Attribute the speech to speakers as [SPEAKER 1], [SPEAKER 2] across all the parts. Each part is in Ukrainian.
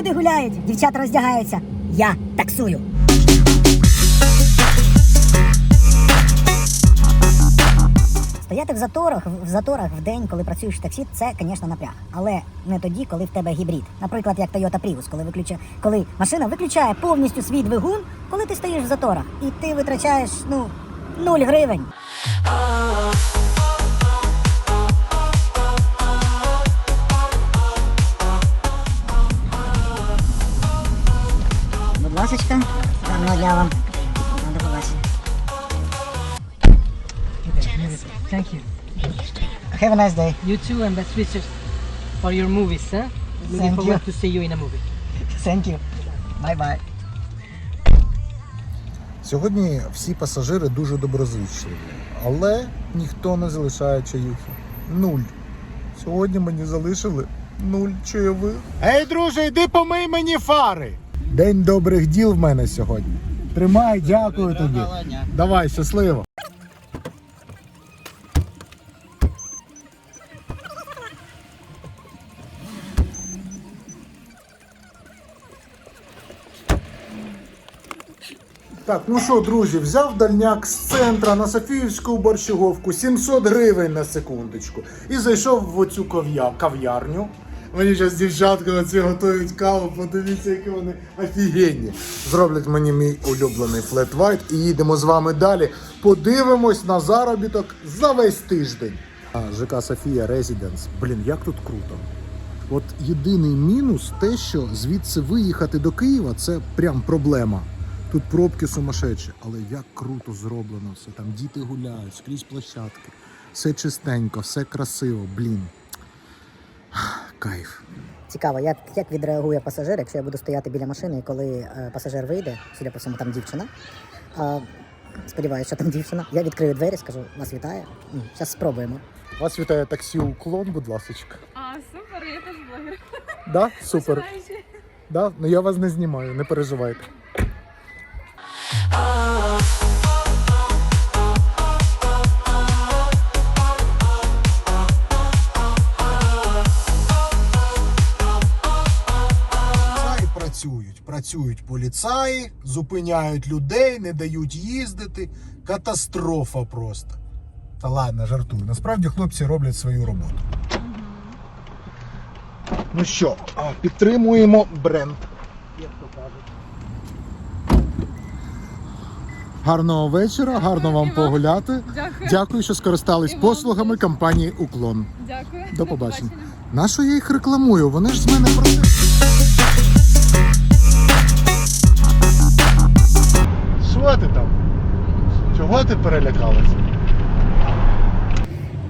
[SPEAKER 1] Люди гуляють, дівчата роздягаються. Я таксую. Стояти в заторах, в заторах в день, коли працюєш в таксі, це, звісно, напряг. Але не тоді, коли в тебе гібрид. Наприклад, як Toyota Prius, коли виключає, коли машина виключає повністю свій двигун, коли ти стоїш в заторах, і ти витрачаєш ну 0 гривень. Ласочка, гарного дня вам. Ну, До побачення.
[SPEAKER 2] Thank you.
[SPEAKER 1] Have a nice day.
[SPEAKER 2] You too, and best wishes for your movies, huh? Looking
[SPEAKER 1] Thank
[SPEAKER 2] forward
[SPEAKER 1] you.
[SPEAKER 2] to see you in a movie.
[SPEAKER 1] Thank you. Bye-bye.
[SPEAKER 3] Сьогодні всі пасажири дуже доброзичливі, але ніхто не залишає чаюхи. Нуль. Сьогодні мені залишили нуль чайових. Ей, друже, йди помий мені фари. День добрих діл в мене сьогодні. Тримай, дякую тобі. Давай, щасливо. Так, ну що, друзі, взяв дальняк з центра на Софіївську борщаговку 700 гривень на секундочку. І зайшов в оцю кав'я- кав'ярню. Мені зараз дівчатка оці готують каву, подивіться, які вони офігенні. Зроблять мені мій улюблений флет вайт і їдемо з вами далі. Подивимось на заробіток за весь тиждень. А, ЖК Софія Резіденс. Блін, як тут круто. От єдиний мінус те, що звідси виїхати до Києва це прям проблема. Тут пробки сумасшедші, але як круто зроблено все. Там діти гуляють, скрізь площадки. Все чистенько, все красиво, блін. Кайф.
[SPEAKER 1] Цікаво, як, як відреагує пасажир, якщо я буду стояти біля машини, і коли е, пасажир вийде, судя по всьому, там дівчина. Е, сподіваюся, що там дівчина. Я відкрию двері, скажу, вас вітає. Зараз спробуємо.
[SPEAKER 3] Вас вітає таксі уклон, будь ласка.
[SPEAKER 4] А, супер, я теж блогер.
[SPEAKER 3] Да? Супер. Да? Ну я вас не знімаю, не переживайте. Працюють, працюють поліцаї, зупиняють людей, не дають їздити. Катастрофа просто. Та ладно, жартую. Насправді хлопці роблять свою роботу. Ну що, підтримуємо бренд. Як то кажуть. Гарного вечора, гарно вам погуляти.
[SPEAKER 4] Дякую.
[SPEAKER 3] Дякую, що скористались послугами компанії Уклон.
[SPEAKER 4] Дякую.
[SPEAKER 3] До побачення. Нащо я їх рекламую? Вони ж з мене просять. Що ти там? Чого ти перелякалася?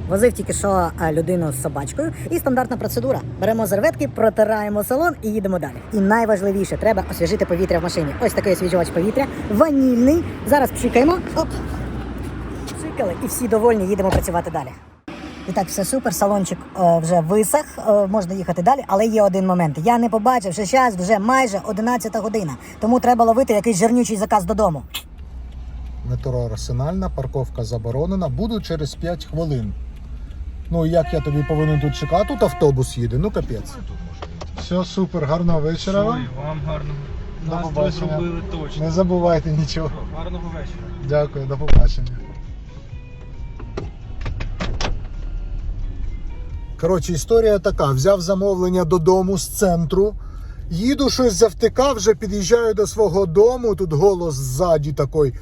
[SPEAKER 1] Возив тільки що е, людину з собачкою, і стандартна процедура. Беремо серветки, протираємо салон і їдемо далі. І найважливіше, треба освіжити повітря в машині. Ось такий освіжувач повітря, ванільний. Зараз пшикаємо. Оп. Пшикали, і всі довольні, їдемо працювати далі. І так, все супер, салончик е, вже висох, е, можна їхати далі, але є один момент. Я не побачив, що зараз вже майже 11 година, тому треба ловити якийсь жирнючий заказ додому.
[SPEAKER 3] Метро Арсенальна, парковка заборонена. Буду через 5 хвилин. Ну як я тобі повинен тут чекати? Тут автобус їде, ну капець. Все, супер, гарного вечора вам.
[SPEAKER 5] Вам гарного.
[SPEAKER 3] До
[SPEAKER 5] Нас
[SPEAKER 3] побачення.
[SPEAKER 5] зробили точно.
[SPEAKER 3] Не забувайте нічого.
[SPEAKER 5] Гарного вечора.
[SPEAKER 3] Дякую, до побачення. Коротше, історія така: взяв замовлення додому з центру. Їду щось завтикав, вже під'їжджаю до свого дому. Тут голос ззаді такий.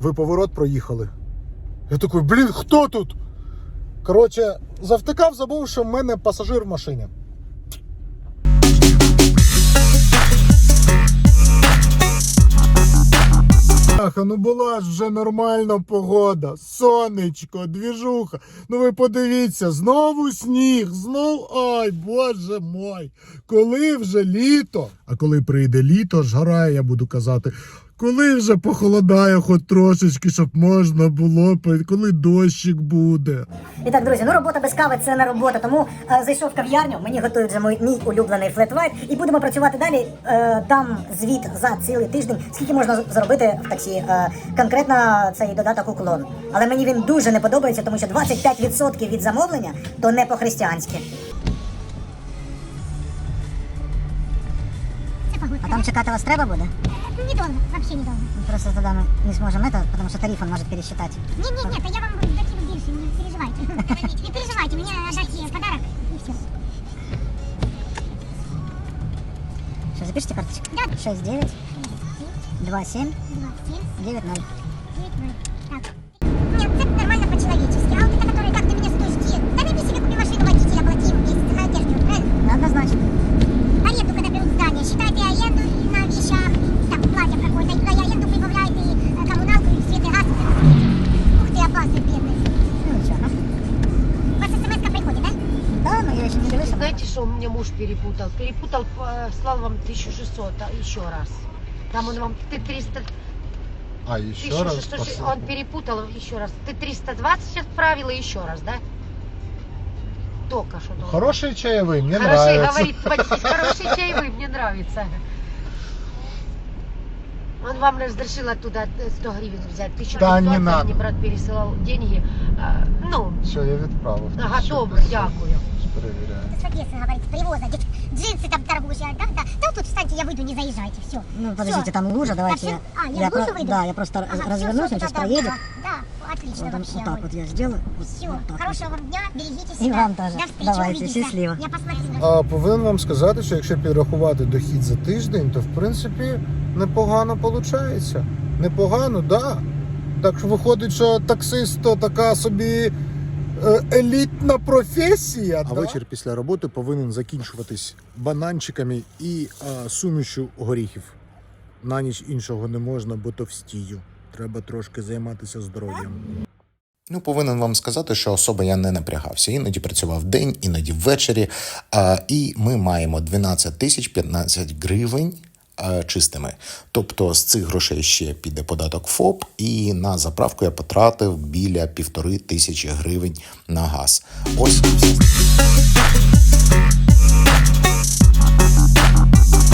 [SPEAKER 3] Ви поворот проїхали. Я такий, блін, хто тут? Коротше, завтикав, забув, що в мене пасажир в машині. Бляха, ну була ж вже нормальна погода, сонечко, двіжуха. Ну ви подивіться, знову сніг, знову. Ай, боже мой, коли вже літо? А коли прийде літо, жара, я буду казати. Коли вже похолодає хоч трошечки, щоб можна було, коли дощик буде.
[SPEAKER 1] І так, друзі, ну робота без кави це не робота. Тому е, зайшов в кав'ярню, мені готують вже мій, мій улюблений флет-вайт, і будемо працювати далі. Е, дам звіт за цілий тиждень, скільки можна заробити в таксі. Е, конкретно цей додаток уклон. Але мені він дуже не подобається, тому що 25% від замовлення то не по-християнськи. Там чекати вас треба буде?
[SPEAKER 5] Недолго, вообще недолго.
[SPEAKER 1] Просто тогда мы не сможем это, потому что тариф он может пересчитать.
[SPEAKER 5] Нет, нет, нет, я вам закину больше, не переживайте. Не переживайте, мне жать подарок и все.
[SPEAKER 1] Что, запишите карточку?
[SPEAKER 5] Да.
[SPEAKER 1] 69 27
[SPEAKER 5] Два, семь,
[SPEAKER 1] 90.
[SPEAKER 5] девять, ноль. Так.
[SPEAKER 6] Знаете, что мне муж перепутал? Перепутал, э, слал вам 1600, а еще раз. Там он вам ты 300,
[SPEAKER 3] А, ще раз
[SPEAKER 6] 1600,
[SPEAKER 3] спасибо.
[SPEAKER 6] он перепутал еще раз. Ты 320 отправила еще раз, да? Только что. должен.
[SPEAKER 3] Хороший чаєвий, мені
[SPEAKER 6] Хороший,
[SPEAKER 3] нравится.
[SPEAKER 6] говорит, водитель, хороший чаевый, мне нравится. Он вам разрешил оттуда э, 100 гривен взять. Тысячу
[SPEAKER 3] Да, не
[SPEAKER 6] 500,
[SPEAKER 3] надо.
[SPEAKER 6] Мне брат пересылал деньги. А, Ну,
[SPEAKER 3] Все, я відправив.
[SPEAKER 6] готово, дякую.
[SPEAKER 3] Перевіряю.
[SPEAKER 5] С Одессы, говорит, с привоза. Дед- Джинсы там торгуешь. я, Да, да. Да вот тут встаньте, я выйду, не заезжайте. Все.
[SPEAKER 1] Ну, подождите, там лужа, давайте я...
[SPEAKER 5] А, я, в лужу
[SPEAKER 1] про-
[SPEAKER 5] выйду?
[SPEAKER 1] Да, я просто
[SPEAKER 5] Ага, всё,
[SPEAKER 1] развернусь,
[SPEAKER 5] всё,
[SPEAKER 1] он сейчас
[SPEAKER 5] да, да,
[SPEAKER 1] проедет.
[SPEAKER 5] Да, да, отлично
[SPEAKER 1] Вот, он-
[SPEAKER 5] вообще.
[SPEAKER 1] вот так
[SPEAKER 5] огонь.
[SPEAKER 1] вот я сделаю. Вот,
[SPEAKER 5] Все,
[SPEAKER 1] вот так
[SPEAKER 5] хорошего
[SPEAKER 1] вот.
[SPEAKER 5] вам дня, берегите
[SPEAKER 1] И
[SPEAKER 5] себя.
[SPEAKER 1] вам тоже.
[SPEAKER 5] До встречи,
[SPEAKER 1] Давайте,
[SPEAKER 5] увидимся.
[SPEAKER 1] счастливо.
[SPEAKER 5] Я посмотрю.
[SPEAKER 3] А, повинен вам сказати, що якщо підрахувати дохід за тиждень, то в принципі непогано виходить. Непогано, так. Да. Так що виходить, що таксист то така собі е, елітна професія. А
[SPEAKER 7] да?
[SPEAKER 3] вечір після роботи повинен закінчуватись бананчиками і а, сумішю горіхів. На ніч іншого не можна, бо товстію. Треба трошки займатися здоров'ям.
[SPEAKER 7] Ну, повинен вам сказати, що особа я не напрягався. Іноді працював день, іноді ввечері. А, і ми маємо 12 тисяч 15 гривень. Е, чистими. Тобто з цих грошей ще піде податок ФОП, і на заправку я потратив біля півтори тисячі гривень на газ. Ось.